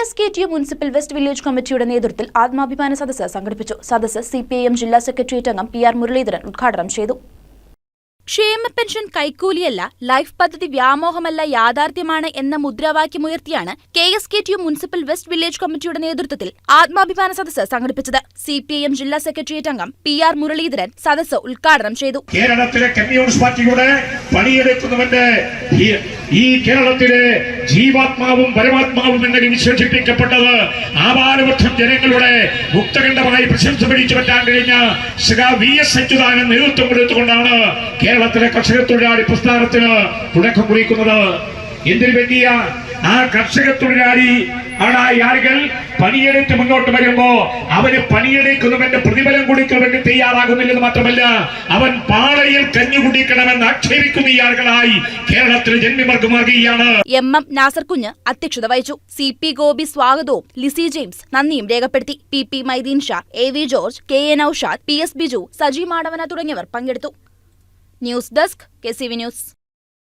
S K T municipal west village കമ്മിറ്റിയുടെ നേതൃത്വത്തിൽ ആത്മാഭിമാന സദസ്സ് സംഘടിപ്പിച്ചു. സദസ്സ് സി പി ഐ എം ജില്ലാ സെക്രട്ടേറിയറ്റ് അംഗം പി ആർ മുരളീധരൻ ഉദ്ഘാടനം ചെയ്തു. ക്ഷേമ പെൻഷൻ കൈക്കൂലിയല്ല ലൈഫ് പദ്ധതി വ്യാമോഹമല്ല യാഥാർത്ഥ്യമാണ് എന്ന മുദ്രാവാക്യമുയർത്തിയാണ് K S K T U municipal west village കമ്മിറ്റിയുടെ നേതൃത്വത്തിൽ ആത്മാഭിമാന സദസ്സ് സംഘടിപ്പിച്ചത്. സി പി ഐ എം ജില്ലാ സെക്രട്ടേറിയറ്റ് അംഗം പി ആർ മുരളീധരൻ സദസ്സ് ഉദ്ഘാടനം ചെയ്തു. കേരളത്തിലെ കമ്മ്യൂണിസ്റ്റ് പാർട്ടിയുടെ പണിയെടുക്കുന്നവന്റെ ഈ- കേരളത്തിലെ ജീവാത്മാവും പരമാത്മാവും എന്നതിൽ വിശേഷിപ്പിക്കപ്പെട്ടത് ആപാലവൃദ്ധം ജനങ്ങളുടെ മുക്തകണ്ഠമായി പ്രശംസ പിടിച്ചു പറ്റാൻ കഴിഞ്ഞ ശ്രീ വി എസ് അച്യുതാനൻ നേതൃത്വം കൊടുത്തുകൊണ്ടാണ് കേരളത്തിലെ കർഷക തൊഴിലാളി പ്രസ്ഥാനത്തിന് തുടക്കം കുറിക്കുന്നത്. എന്തിനു വേണ്ടിയ ആ കർഷക തൊഴിലാളി ആളായ ആളുകൾ? പണിയെടുത്ത് മുന്നോട്ട് വരുമ്പോ അവന് പണിയെടുക്കുന്നവന്റെ പ്രതിഫലം കൊടുക്കാൻ വേണ്ടി തയ്യാറാകുന്നില്ലെന്ന് മാത്രമല്ല അവൻ പാളയിൽ കഞ്ഞു കുടിക്കണമെന്ന് ആക്ഷേപിക്കുന്ന ഈ ആളുകളായി കേരളത്തിൽ ജന്മിമാർഗമാകുകയാണ് എം എം നാസർ കുഞ്ഞ് അധ്യക്ഷത വഹിച്ചു. സി പി ഗോപി സ്വാഗതവും ലിസി ജെയിംസ് നന്ദിയും രേഖപ്പെടുത്തി. P P Mydeen Shah A V George K A Noushad P S Biju Saji Madavana തുടങ്ങിയവർ പങ്കെടുത്തു. News desk K C V news.